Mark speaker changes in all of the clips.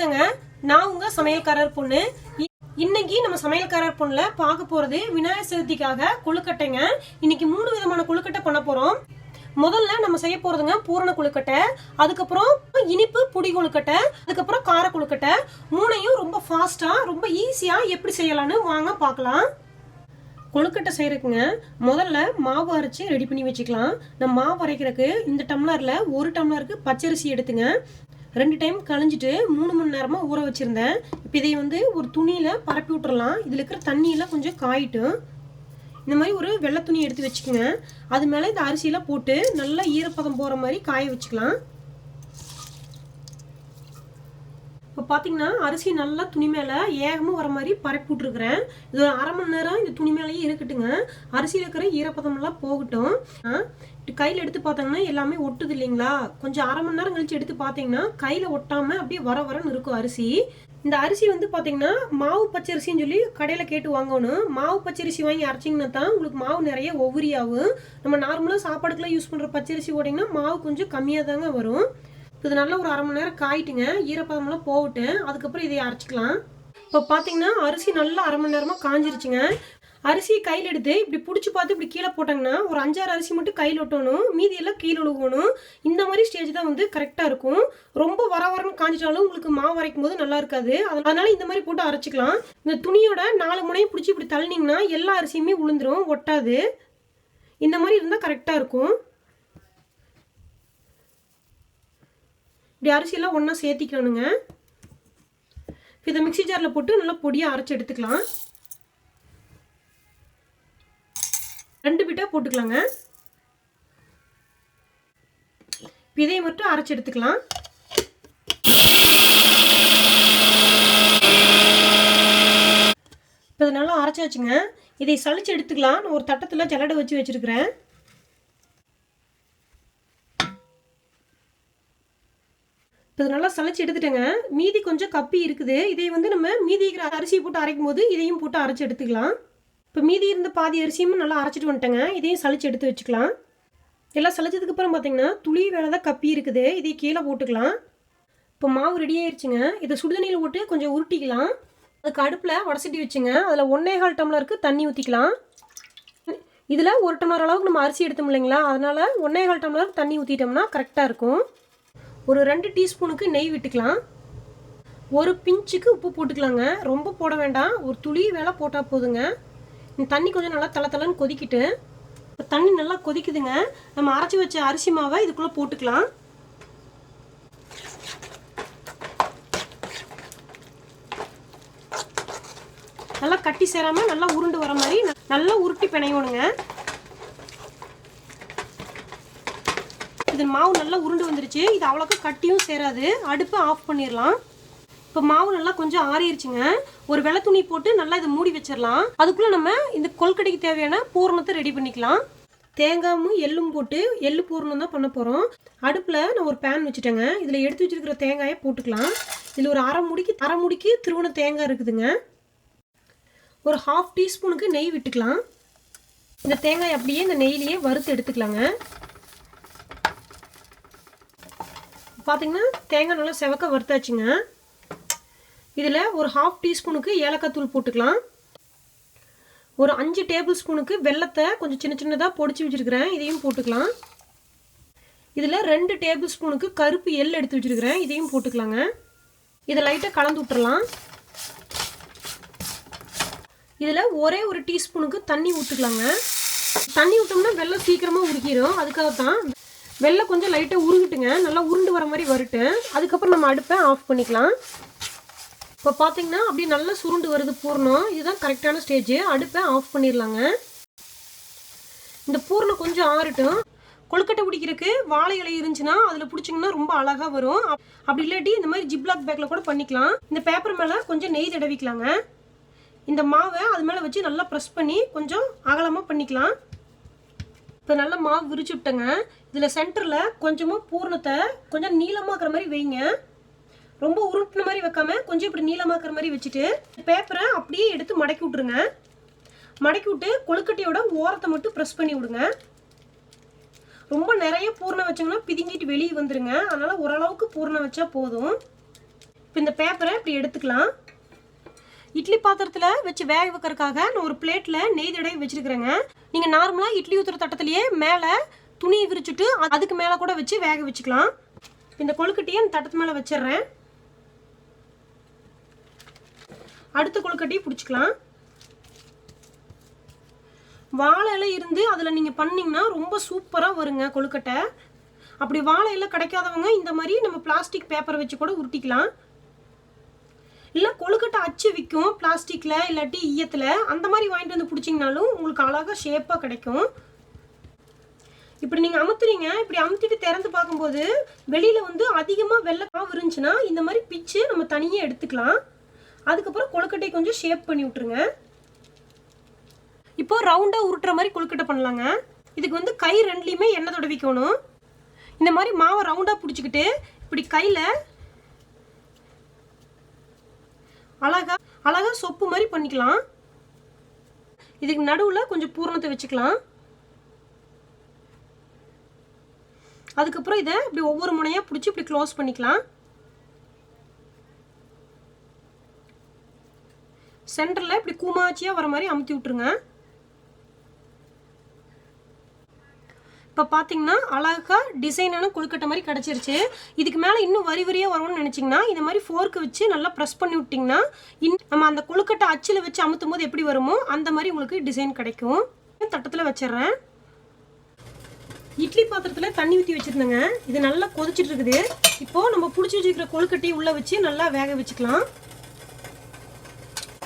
Speaker 1: வணக்கங்க. நான் உங்க சமையல்காரர் பொண்ணு. இன்னைக்கு நம்ம சமையல்காரர் பொண்ணுல பார்க்க போறது விநாயகர் சதுர்த்திக்காக கொழுக்கட்டைங்க. இன்னைக்கு மூணு விதமான கொழுக்கட்டை பண்ண போறோம். முதல்ல நம்ம செய்ய போறதுங்க பூரண குழுக்கட்டை அதுக்கப்புறம் இனிப்பு புடி கொழுக்கட்டை அதுக்கப்புறம் கார கொழுக்கட்டை. மூணையும் ரொம்ப ஃபாஸ்டா ரொம்ப ஈஸியா எப்படி செய்யலாம்னு வாங்க பார்க்கலாம். கொழுக்கட்டை செய்யறதுக்குங்க முதல்ல மாவு அரைச்சி ரெடி பண்ணி வச்சுக்கலாம். நம்ம மாவு அரைக்கிறதுக்கு இந்த டம்ளரில் ஒரு டம்ளருக்கு பச்சரிசி எடுத்துங்க. ரெண்டு டைம் கழிஞ்சிட்டு மூணு மணி நேரமாக ஊற வச்சுருந்தேன். இப்போ இதை வந்து ஒரு துணியில் பரப்பி விட்டுறலாம். இதில் இருக்கிற தண்ணியெல்லாம் கொஞ்சம் காயிட்டும் இந்த மாதிரி ஒரு வெள்ளை துணி எடுத்து வச்சுக்கோங்க. அது மேலே இந்த அரிசியெல்லாம் போட்டு நல்லா ஈரப்பதம் போகிற மாதிரி காய வச்சுக்கலாம். இப்போ பார்த்தீங்கன்னா அரிசி நல்லா துணி மேலே ஏகமாக வர மாதிரி பரப்பி விட்ருக்குறேன் இது ஒரு அரை மணி நேரம் இந்த துணி மேலேயே இருக்கட்டுங்க. அரிசியில் இருக்கிற ஈரப்பதமெல்லாம் போகட்டும். கையில் எடுத்து பார்த்தாங்கன்னா எல்லாமே ஒட்டுது இல்லைங்களா? கொஞ்சம் அரை மணி நேரம் கழிச்சு எடுத்து பார்த்தீங்கன்னா கையில் ஒட்டாமல் அப்படியே வர வரன்னு இருக்கும் அரிசி. இந்த அரிசி வந்து பார்த்தீங்கன்னா மாவு பச்சரிசின்னு சொல்லி கடையில் கேட்டு வாங்கணும். மாவு பச்சரிசி வாங்கி அரைச்சிங்கன்னா தான் உங்களுக்கு மாவு நிறைய ஒவ்வொரியாகும் நம்ம நார்மலாக சாப்பாடுக்கெல்லாம் யூஸ் பண்ணுற பச்சரிசி போட்டிங்கன்னா மாவு கொஞ்சம் கம்மியாக தாங்க வரும். இது நல்லா ஒரு அரை மணி நேரம் காயிட்டுங்க. ஈரப்பதமெல்லாம் போட்டு அதுக்கப்புறம் இதை அரைச்சிக்கலாம். இப்போ பார்த்தீங்கன்னா அரிசி நல்லா அரை மணி நேரமாக காஞ்சிருச்சுங்க. அரிசியை கையில் எடுத்து இப்படி பிடிச்சி பார்த்து இப்படி கீழே போட்டாங்கன்னா ஒரு அஞ்சாறு அரிசி மட்டும் கையில் ஒட்டணும். மீதி எல்லாம் கீழே விழுகணும் இந்த மாதிரி ஸ்டேஜ் தான் வந்து கரெக்டாக இருக்கும். ரொம்ப வர வரன்னு காஞ்சிட்டாலும் உங்களுக்கு மாவு அரைக்கும் போது நல்லா இருக்காது. அதனால இந்த மாதிரி போட்டு அரைச்சிக்கலாம். இந்த துணியோட நாலு முனையும் பிடிச்சி இப்படி தள்ளினீங்கன்னா எல்லா அரிசியுமே விழுந்துரும் ஒட்டாது. இந்த மாதிரி இருந்தால் கரெக்டாக இருக்கும். இப்படி அரிசியெல்லாம் ஒன்றா சேர்த்திக்கணுங்க. இதை மிக்ஸி ஜாரில் போட்டு நல்லா பொடியாக அரைச்சி எடுத்துக்கலாம். ரெண்டு பிட்டாக போட்டுக்கலாங்க. இதை மட்டும் அரைச்சி எடுத்துக்கலாம். இப்போ இதை நல்லா அரைச்சாச்சுங்க. இதை சளிச்சு எடுத்துக்கலாம் நான் ஒரு தட்டத்தில் ஜல்லடை வச்சு வச்சுருக்கிறேன். இது நல்லா சளைச்சி எடுத்துட்டேங்க. மீதி கொஞ்சம் கப்பி இருக்குது. இதை வந்து நம்ம மீதி இருக்கிற அரிசியை போட்டு அரைக்கும் போது இதையும் போட்டு அரைச்சி எடுத்துக்கலாம். இப்போ மீதி இருந்த பாதி அரிசியும் நல்லா அரைச்சிட்டு வந்துட்டேங்க. இதையும் சளிச்சு எடுத்து வச்சுக்கலாம். எல்லாம் சளிச்சதுக்கு அப்புறம் பார்த்தீங்கன்னா துளி வேலை தான் கப்பி இருக்குது. இதை கீழே போட்டுக்கலாம். இப்போ மாவு ரெடி ஆயிடுச்சுங்க இதை சுடுதண்ணியில் போட்டு கொஞ்சம் உருட்டிக்கலாம். அதுக்கு அடுப்பில் வடசட்டி வச்சுங்க. அதில் ஒன்றே கால் டம்ளருக்கு தண்ணி ஊற்றிக்கலாம் இதில் ஒரு டம்ளர் அளவுக்கு நம்ம அரிசி எடுத்தோம் இல்லைங்களா? அதனால் ஒன்றே கால் டம்ளர் தண்ணி ஊற்றிட்டோம்னா கரெக்டாக இருக்கும். ஒரு ரெண்டு டீஸ்பூனுக்கு நெய் விட்டுக்கலாம். ஒரு பிஞ்சுக்கு உப்பு போட்டுக்கலாங்க. ரொம்ப போட வேண்டாம். ஒரு துளி வேலை போட்டால் போதுங்க. இந்த தண்ணி கொஞ்சம் நல்லா தலை தலைன்னு கொதிக்கிட்டு இப்போ தண்ணி நல்லா கொதிக்குதுங்க. நம்ம அரைச்சி வச்ச அரிசி மாவை இதுக்குள்ளே போட்டுக்கலாம். நல்லா கட்டி சேராமல் நல்லா உருண்டு வர மாதிரி நல்லா உருட்டி பிணையணுங்க. இது மாவு நல்லா உருண்டு வந்துருச்சு. இது அவ்வளோக்கு கட்டியும் சேராது. அடுப்பை ஆஃப் பண்ணிடலாம் இப்போ மாவு நல்லா கொஞ்சம் ஆறிடுச்சுங்க ஒரு வெள்ளை துணி போட்டு நல்லா இதை மூடி வச்சிடலாம் அதுக்குள்ளே நம்ம இந்த கொல்கடைக்கு தேவையான பூரணத்தை ரெடி பண்ணிக்கலாம். தேங்காயும் எள்ளும் போட்டு எள்ளு பூரணம் தான் பண்ண போகிறோம் அடுப்பில் நான் ஒரு பேன் வச்சுட்டேங்க. இதில் எடுத்து வச்சிருக்கிற தேங்காயை போட்டுக்கலாம். இதில் ஒரு அரை முடிக்கு அரை முடிக்கு திருவண தேங்காய் இருக்குதுங்க. ஒரு ஹாஃப் டீஸ்பூனுக்கு நெய் விட்டுக்கலாம். இந்த தேங்காய் அப்படியே இந்த நெய்லேயே வறுத்து எடுத்துக்கலாங்க. பார்த்தீங்கன்னா தேங்காய் நல்லா செவக்க வறுத்தாச்சுங்க. இதில் ஒரு ஹாஃப் டீஸ்பூனுக்கு ஏலக்காய் தூள் போட்டுக்கலாம். ஒரு அஞ்சு டேபிள் ஸ்பூனுக்கு வெள்ளத்தை கொஞ்சம் சின்ன சின்னதாக பொடிச்சு வச்சுருக்கிறேன். இதையும் போட்டுக்கலாம். இதில் ரெண்டு டேபிள் ஸ்பூனுக்கு கருப்பு எள் எடுத்து வச்சுருக்கிறேன். இதையும் போட்டுக்கலாங்க. இதை லைட்டாக கலந்து விட்டுறலாம். இதில் ஒரே ஒரு டீஸ்பூனுக்கு தண்ணி ஊற்றுக்கலாங்க தண்ணி விட்டோம்னா வெள்ளம் சீக்கிரமாக உருக்கிடும் அதுக்காக தான் வெள்ளை கொஞ்சம் லைட்டாக உருகிட்டுங்க. நல்லா உருண்டு வர மாதிரி வரட்டு அதுக்கப்புறம் நம்ம அடுப்பை ஆஃப் பண்ணிக்கலாம். இப்போ பார்த்தீங்கன்னா அப்படியே நல்லா சுருண்டு வருது பூர்ணம். இதுதான் கரெக்டான ஸ்டேஜ் அடுப்பை ஆஃப் பண்ணிடலாங்க. இந்த பூர்ணம் கொஞ்சம் ஆறட்டும். கொழுக்கட்டை பிடிக்கிறதுக்கு வாழை இலை இருந்துச்சுன்னா அதில் பிடிச்சிங்கன்னா ரொம்ப அழகாக வரும். அப்படி இல்லாட்டி இந்த மாதிரி ஜிப்லாக் பேக்கில் கூட பண்ணிக்கலாம். இந்த பேப்பர் மேலே கொஞ்சம் நெய் தடவிக்கலாங்க. இந்த மாவை அது மேலே வச்சு நல்லா ப்ரெஸ் பண்ணி கொஞ்சம் அகலமாக பண்ணிக்கலாம். இப்போ நல்லா மாவு விரிச்சு விட்டேங்க. இதில் சென்டரில் கொஞ்சமாக பூர்ணத்தை கொஞ்சம் நீளமாக்குற மாதிரி வைங்க. ரொம்ப உருட்டின மாதிரி வைக்காம கொஞ்சம் இப்படி நீளமாக்குற மாதிரி வச்சுட்டு பேப்பரை அப்படியே எடுத்து மடக்கி விட்ருங்க மடக்கி விட்டு கொழுக்கட்டையோட ஓரத்தை மட்டும் ப்ரெஸ் பண்ணி விடுங்க. ரொம்ப நிறைய பூர்ணம் வச்சோங்கன்னா பிதுங்கிட்டு வெளியே வந்துடுங்க அதனால் ஓரளவுக்கு பூர்ணம் வச்சா போதும். இப்போ இந்த பேப்பரை இப்படி எடுத்துக்கலாம். இட்லி பாத்திரத்தில் வச்சு வேக வைக்கிறதுக்காக நான் ஒரு பிளேட்டில் நெய் தடவை வச்சுருக்கிறேங்க. நீங்கள் நார்மலாக இட்லி ஊற்றுற தட்டத்துலேயே மேலே துணியை விரிச்சுட்டு அதுக்கு மேலே கூட வச்சு வேக வச்சுக்கலாம். இந்த கொழுக்கட்டையை அந்த தட்டத்து மேலே வச்சிடுறேன். அடுத்த கொழுக்கட்டியை பிடிச்சிக்கலாம். வாழையில இருந்து அதில் நீங்கள் பண்ணிங்கன்னா ரொம்ப சூப்பராக வருங்க கொழுக்கட்டை. அப்படி வாழையில கிடைக்காதவங்க இந்த மாதிரி நம்ம பிளாஸ்டிக் பேப்பரை வச்சு கூட உருட்டிக்கலாம். இல்லை கொழு விற்கும் பிளாஸ்டிக்கில் இல்லாட்டி ஈயத்தில் அந்த மாதிரி வாங்கிட்டு வந்து பிடிச்சிங்கனாலும் உங்களுக்கு அழகாக ஷேப்பாக கிடைக்கும். இப்படி நீங்கள் அமுத்துறீங்க இப்படி அமுத்திட்டு திறந்து பார்க்கும்போது வெளியில் வந்து அதிகமாக வெள்ளை மாவு இருந்துச்சுன்னா இந்த மாதிரி பிச்சு நம்ம தனியாக எடுத்துக்கலாம். அதுக்கப்புறம் கொழுக்கட்டையை கொஞ்சம் ஷேப் பண்ணி விட்ருங்க இப்போ ரவுண்டாக உருட்டுற மாதிரி கொழுக்கட்டை பண்ணலாங்க. இதுக்கு வந்து கை ரெண்டுலேயுமே எண்ணெய் தொடவிக்கணும். இந்த மாதிரி மாவை ரவுண்டாக பிடிச்சிக்கிட்டு இப்படி கையில் அழகா அழகா சொப்பு மாதிரி பண்ணிக்கலாம். இதுக்கு நடுவில் கொஞ்சம் பூரணத்தை வச்சுக்கலாம். அதுக்கப்புறம் இதை இப்படி ஒவ்வொரு முனையாக பிடிச்சி இப்படி க்ளோஸ் பண்ணிக்கலாம். சென்டரில் இப்படி கூமாச்சியாக வர மாதிரி அமுத்தி விட்டுருங்க. இப்போ பார்த்தீங்கன்னா அழகா டிசைனான கொழுக்கட்டை மாதிரி கிடச்சிருச்சு. இதுக்கு மேலே இன்னும் வரி வரியாக வரும்னு நினச்சிங்கன்னா இந்த மாதிரி ஃபோர்க்கு வச்சு நல்லா ப்ரெஸ் பண்ணி விட்டிங்கன்னா இன் நம்ம அந்த கொழுக்கட்டை அச்சில் வச்சு அமுத்தும் போது எப்படி வருமோ அந்த மாதிரி உங்களுக்கு டிசைன் கிடைக்கும். தட்டத்தில் வச்சிடுறேன். இட்லி பாத்திரத்தில் தண்ணி ஊற்றி வச்சுருந்தேங்க. இது நல்லா கொதிச்சுட்டு இருக்குது. இப்போது நம்ம பிடிச்சி வச்சுருக்கிற கொழுக்கட்டையை உள்ளே வச்சு நல்லா வேக வச்சுக்கலாம்.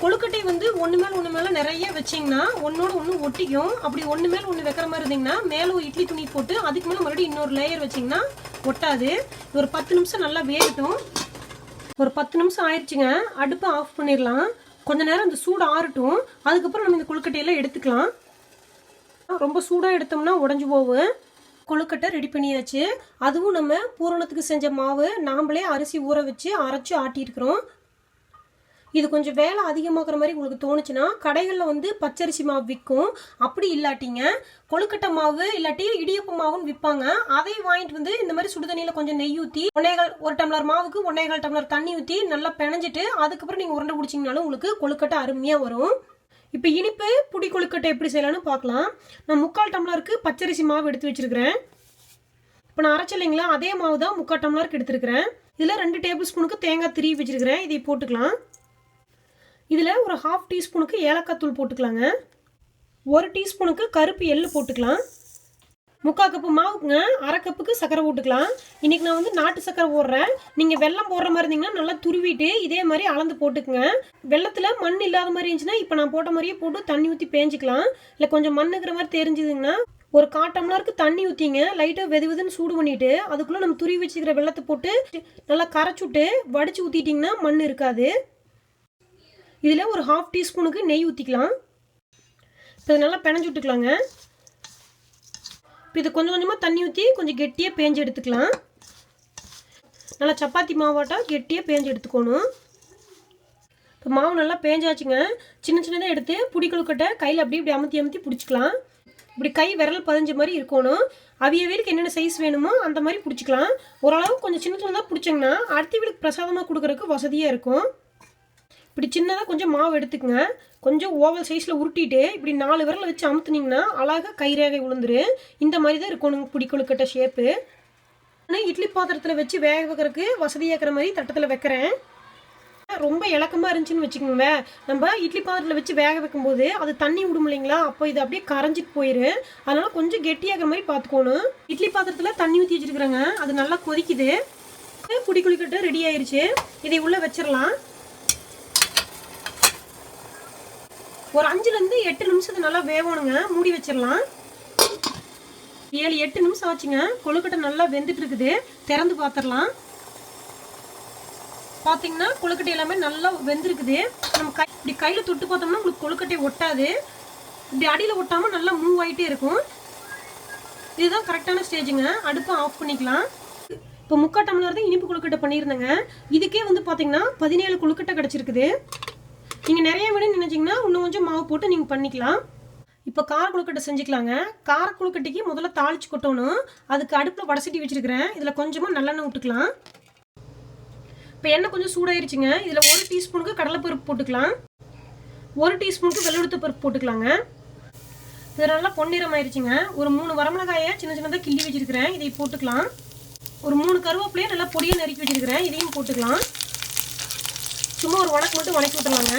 Speaker 1: கொழுக்கட்டை வந்து ஒன்று மேலே ஒன்று மேலே நிறைய வச்சிங்கன்னா ஒன்னோட ஒன்று ஒட்டிக்கும். அப்படி ஒன்று மேலே ஒன்று வைக்கிற மாதிரி இருந்தீங்கன்னா மேலே ஒரு இட்லி துணி போட்டு அதுக்கு மேலே மறுபடியும் இன்னொரு லேயர் வச்சிங்கன்னா ஒட்டாது. ஒரு பத்து நிமிஷம் நல்லா வேகட்டும். ஒரு பத்து நிமிஷம் ஆயிடுச்சுங்க அடுப்பை ஆஃப் பண்ணிடலாம். கொஞ்ச நேரம் அந்த சூடு ஆறட்டும். அதுக்கப்புறம் நம்ம இந்த கொழுக்கட்டையெல்லாம் எடுத்துக்கலாம். ரொம்ப சூடாக எடுத்தோம்னா உடஞ்சி போகும் கொழுக்கட்டை ரெடி பண்ணியாச்சு. அதுவும் நம்ம பூரணத்துக்கு செஞ்ச மாவு நாம்ளே அரிசி ஊற வச்சு அரைச்சி ஆட்டியிருக்கிறோம். இது கொஞ்சம் வேலை அதிகமாக்குற மாதிரி உங்களுக்கு தோணுச்சுன்னா கடைகளில் வந்து பச்சரிசி மாவு விற்கும் அப்படி இல்லாட்டிங்க கொழுக்கட்டை மாவு இல்லாட்டி இடியப்ப மாவுன்னு விற்பாங்க அதை வாங்கிட்டு வந்து இந்த மாதிரி சுடுதண்ணியில் கொஞ்சம் நெய் ஊற்றி ஒன்னேகால் ஒரு டம்ளர் மாவுக்கு ஒன்னேகால் டம்ளர் தண்ணி ஊற்றி நல்லா பிணைஞ்சிட்டு அதுக்கப்புறம் நீங்கள் உருண்டை பிடிச்சிங்கனாலும் உங்களுக்கு கொழுக்கட்டை அருமையாக வரும். இப்போ இனிப்பு புடி கொழுக்கட்டை எப்படி செய்யலாம்னு பார்க்கலாம். நான் முக்கால் டம்ளருக்கு பச்சரிசி மாவு எடுத்து வச்சிருக்கிறேன். இப்போ நான் அரைச்ச இல்லைங்களா அதே மாவு தான் முக்கால் டம்ளருக்கு எடுத்துருக்கிறேன். இதில் ரெண்டு டேபிள் ஸ்பூனுக்கு தேங்காய் திருவி வச்சிருக்கிறேன். இதை போட்டுக்கலாம். இதில் ஒரு ஹாஃப் டீஸ்பூனுக்கு ஏலக்காய் தூள் போட்டுக்கலாங்க. ஒரு டீஸ்பூனுக்கு கருப்பு எள்ளு போட்டுக்கலாம். முக்கால் கப்பு மாவுக்குங்க அரை கப்புக்கு சர்க்கரை போட்டுக்கலாம். இன்றைக்கி நான் வந்து நாட்டு சர்க்கரை போடுறேன். நீங்கள் வெல்லம் போடுற மாதிரி இருந்தீங்கன்னா நல்லா துருவிட்டு இதே மாதிரி அளந்து போட்டுக்குங்க. வெள்ளத்தில் மண் இல்லாத மாதிரி இருந்துச்சுன்னா இப்போ நான் போட்ட மாதிரியே போட்டு தண்ணி ஊற்றி பேஞ்சிக்கலாம். இல்லை கொஞ்சம் மண்ணுக்கிற மாதிரி தெரிஞ்சுதுங்கன்னா ஒரு கால் டம்ளருக்கு தண்ணி ஊற்றிங்க லைட்டாக வெது வெதுன்னு சூடு பண்ணிவிட்டு அதுக்குள்ளே நம்ம துருவி வச்சுக்கிற வெள்ளத்தை போட்டு நல்லா கரைச்சுட்டு வடித்து ஊற்றிட்டிங்கன்னா மண் இருக்காது. இதில் ஒரு ஹாஃப் டீஸ்பூனுக்கு நெய் ஊற்றிக்கலாம். இப்போ இதை நல்லா பிணைஞ்சு விட்டுக்கலாங்க. இப்போ இது கொஞ்சம் கொஞ்சமாக தண்ணி ஊற்றி கொஞ்சம் கெட்டியாக பேஞ்சு எடுத்துக்கலாம். நல்லா சப்பாத்தி மாவாட்டா கெட்டியாக பேஞ்சு எடுத்துக்கணும். இப்போ மாவு நல்லா பேஞ்சாச்சுங்க. சின்ன சின்னதாக எடுத்து புடி கொழுக்கட்டை கையில் அப்படி இப்படி அமுத்தி அமுத்தி பிடிச்சிக்கலாம். இப்படி கை விரல் பதிஞ்ச மாதிரி இருக்கணும். அவிய வீலுக்கு என்னென்ன சைஸ் வேணுமோ அந்த மாதிரி பிடிச்சிக்கலாம். ஓரளவு கொஞ்சம் சின்ன சின்னதாக பிடிச்சிங்கன்னா அடுத்த வீலுக்கு பிரசாதமாக கொடுக்குறதுக்கு வசதியாக இருக்கும். இப்படி சின்னதாக கொஞ்சம் மாவு எடுத்துக்கங்க. கொஞ்சம் ஓவல் சைஸில் உருட்டிட்டு இப்படி நாலு விரல் வச்சு அமுத்துனீங்கன்னா அழகாக கைரேகை விழுந்துரு இந்த மாதிரி தான் இருக்கணும் பிடி கொழுக்கட்டை ஷேப்பு நான் இட்லி பாத்திரத்தில் வச்சு வேக வைக்கிறதுக்கு வசதியாக்கிற மாதிரி தட்டத்தில் வைக்கிறேன். ரொம்ப இலக்கமாக இருந்துச்சுன்னு வச்சுக்கோங்க. நம்ம இட்லி பாத்திரத்தில் வச்சு வேக வைக்கும்போது அது தண்ணி விடும் இல்லைங்களா? அப்போ இது அப்படியே கரைஞ்சிட்டு போயிரு. அதனால் கொஞ்சம் கெட்டியாகிற மாதிரி பார்த்துக்கோணும் இட்லி பாத்திரத்தில் தண்ணி ஊற்றி வச்சுருக்குறேங்க. அது நல்லா கொதிக்குது. புடி குளிக்கட்டு ரெடி ஆயிடுச்சு இதை உள்ளே வச்சிடலாம். ஒரு அஞ்சுலேருந்து எட்டு நிமிஷத்து நல்லா வேகணுங்க. மூடி வச்சிடலாம். ஏழு எட்டு நிமிஷம் ஆச்சுங்க. கொழுக்கட்டை நல்லா வெந்துட்டு இருக்குது திறந்து பார்த்துடலாம் பார்த்தீங்கன்னா கொழுக்கட்டை எல்லாமே நல்லா வெந்திருக்குது. நம்ம கை இப்படி கையில் தொட்டு பார்த்தோம்னா உங்களுக்கு கொழுக்கட்டை ஒட்டாது. இப்படி அடியில் ஒட்டாமல் நல்லா மூவ் ஆகிட்டே இருக்கும். இதுதான் கரெக்டான ஸ்டேஜுங்க. அடுப்பை ஆஃப் பண்ணிக்கலாம். இப்போ முக்கால் டம்ளர் தான் இனிப்பு கொழுக்கட்டை பண்ணியிருந்தேங்க. இதுக்கே வந்து பார்த்தீங்கன்னா பதினேழு கொழுக்கட்டை கிடச்சிருக்குது. நீங்கள் நிறைய வேணும்னு நினைச்சிங்கன்னா இன்னும் கொஞ்சம் மாவு போட்டு நீங்கள் பண்ணிக்கலாம். இப்போ கார குழுக்கட்டை செஞ்சுக்கலாங்க. கார குழுக்கட்டைக்கு முதல்ல தாளிச்சு கொட்டணும். அதுக்கு அடுப்பில் வடசட்டி வச்சுருக்கிறேன். இதில் கொஞ்சமாக நல்லெண்ணெய் விட்டுக்கலாம். இப்போ எண்ணெய் கொஞ்சம் சூடாயிருச்சுங்க. இதில் ஒரு டீஸ்பூனுக்கு கடலைப்பருப்பு போட்டுக்கலாம். ஒரு டீஸ்பூனுக்கு வெள்ளுடுத்த பருப்பு போட்டுக்கலாங்க. இது நல்லா பொன்னிறம் ஆயிடுச்சுங்க ஒரு மூணு வரமிளகாயை சின்ன சின்னதாக கிள்ளி வச்சுருக்கிறேன். இதை போட்டுக்கலாம். ஒரு மூணு கருவேப்பிலையை நல்லா பொடியை நறுக்கி வச்சிருக்கிறேன். இதையும் போட்டுக்கலாம். சும்மா ஒரு உனக்கு மட்டும் வணக்கி விட்டுறலாங்க.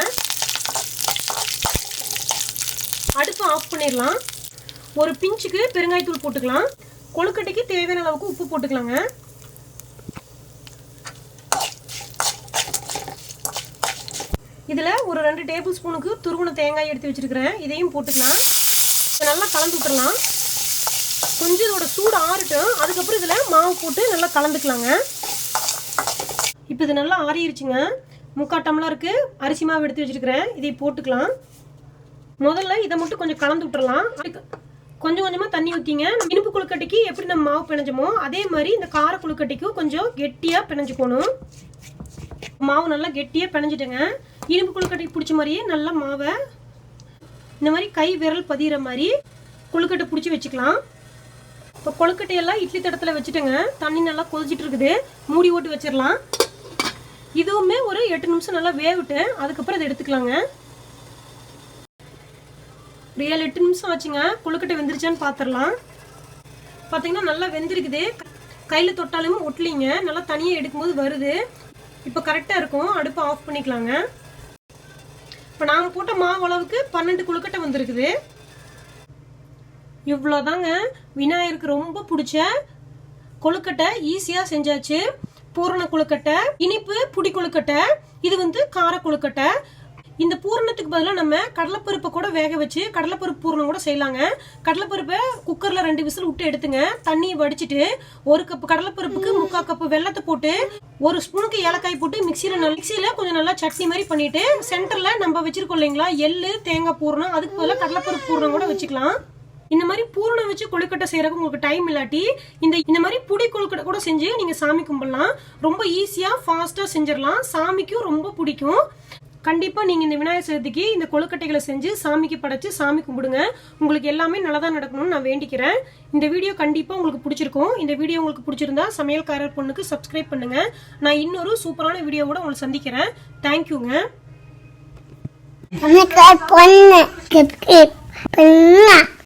Speaker 1: அடுப்பு ஆஃப் பண்ணிடலாம். ஒரு பிஞ்சுக்கு பெருங்காயத்தூள் போட்டுக்கலாம். கொழுக்கட்டைக்கு தேவையான அளவுக்கு உப்பு போட்டுக்கலாங்க. இதில் ஒரு ரெண்டு டேபிள் ஸ்பூனுக்கு துருவன தேங்காய் எடுத்து வச்சுருக்கிறேன். இதையும் போட்டுக்கலாம். இதை நல்லா கலந்து விட்டுடலாம் கொஞ்சம் இதோட சூடு ஆறட்டும். அதுக்கப்புறம் இதில் மாவு போட்டு நல்லா கலந்துக்கலாங்க. இப்போ இது நல்லா ஆறிடுச்சுங்க முக்காட்டம்லாம் டம்ளருக்கு அரிசி மாவு எடுத்து வச்சிருக்கிறேன். இதை போட்டுக்கலாம். முதல்ல இதை மட்டும் கொஞ்சம் கலந்து விட்டுறலாம். அதுக்கு கொஞ்சம் கொஞ்சமாக தண்ணி ஊற்றிங்க இனிப்பு குழுக்கட்டைக்கு எப்படி நம்ம மாவு பிணைஞ்சோமோ அதே மாதிரி இந்த கார கொழுக்கட்டைக்கும் கொஞ்சம் கெட்டியாக பிணைஞ்சுக்கணும். மாவு நல்லா கெட்டியாக பிணைஞ்சிட்டேங்க இனிப்பு குழுக்கட்டைக்கு பிடிச்ச மாதிரியே நல்லா மாவை இந்த மாதிரி கை விரல் பதிகிற மாதிரி கொழுக்கட்டை பிடிச்சி வச்சுக்கலாம். இப்போ கொழுக்கட்டையெல்லாம் இட்லி தடத்தில் வச்சுட்டேங்க. தண்ணி நல்லா கொதிச்சிட்டு இருக்குது. மூடி ஓட்டு வச்சிடலாம். இதுவுமே ஒரு எட்டு நிமிஷம் நல்லா வேவிட்டு அதுக்கப்புறம் இதை எடுத்துக்கலாங்க. ஒரு ஏழு எட்டு நிமிஷம் ஆச்சுங்க. கொழுக்கட்டை வெந்துருச்சான்னு பார்த்துடலாம் பார்த்தீங்கன்னா நல்லா வெந்திருக்குது. கையில் தொட்டாலும் ஒட்டலிங்க. நல்லா தனியாக எடுக்கும்போது வருது. இப்போ கரெக்டாக இருக்கும். அடுப்பை ஆஃப் பண்ணிக்கலாங்க. இப்போ நாம் போட்ட மாவு அளவுக்கு பன்னெண்டு கொழுக்கட்டை வந்திருக்குது. இவ்வளோதாங்க விநாயகருக்கு ரொம்ப பிடிச்ச கொழுக்கட்டை ஈஸியாக செஞ்சாச்சு. பூரண கொழுக்கட்டை இனிப்பு புடி கொழுக்கட்டை இது வந்து கார கொழுக்கட்டை. இந்த பூரணத்துக்கு பதிலாக நம்ம கடலைப்பருப்பை கூட வேக வச்சு கடலைப்பருப்பு பூரணம் கூட செய்யலாங்க. கடலைப்பருப்பை குக்கரில் ரெண்டு விசில் விட்டு எடுத்துங்க. தண்ணியை வடிச்சிட்டு ஒரு கப் கடலைப்பருப்புக்கு முக்கால் கப்பு வெள்ளத்தை போட்டு ஒரு ஸ்பூனுக்கு ஏலக்காய் போட்டு மிக்சியில் நல்லா மிக்சியில் கொஞ்சம் நல்லா சட்னி மாதிரி பண்ணிட்டு சென்டரில் நம்ம வச்சிருக்கோம் இல்லைங்களா? எள்ளு தேங்காய் பூரணம் அதுக்கு பதிலாக கடலைப்பருப்பு பூரணம் கூட வச்சுக்கலாம். இந்த மாதிரி பூரணம் வச்சு கொழுக்கட்டை செய்யறதுக்கு உங்களுக்கு டைம் இல்லாட்டி இந்த இந்த மாதிரி புடி கொழுக்கட்டை கூட செஞ்சு நீங்க சாமி கும்பிடலாம். ரொம்ப ஈஸியா ஃபாஸ்டா செஞ்சிடலாம். சாமிக்கும் ரொம்ப பிடிக்கும். கண்டிப்பா நீங்க இந்த விநாயகர் சதுர்த்திக்கு இந்த கொழுக்கட்டைகளை செஞ்சு சாமிக்கு படைச்சு சாமி கும்பிடுங்க. உங்களுக்கு எல்லாமே நல்லதா நடக்கணும்னு நான் வேண்டிக்கிறேன். இந்த வீடியோ கண்டிப்பா உங்களுக்கு பிடிச்சிருக்கும். இந்த வீடியோ உங்களுக்கு பிடிச்சிருந்தா சமையல்காரர் பொண்ணுக்கு சப்ஸ்கிரைப் பண்ணுங்க. நான் இன்னொரு சூப்பரான வீடியோவோட உங்களை சந்திக்கிறேன். தேங்க்யூங்க
Speaker 2: பொண்ணு.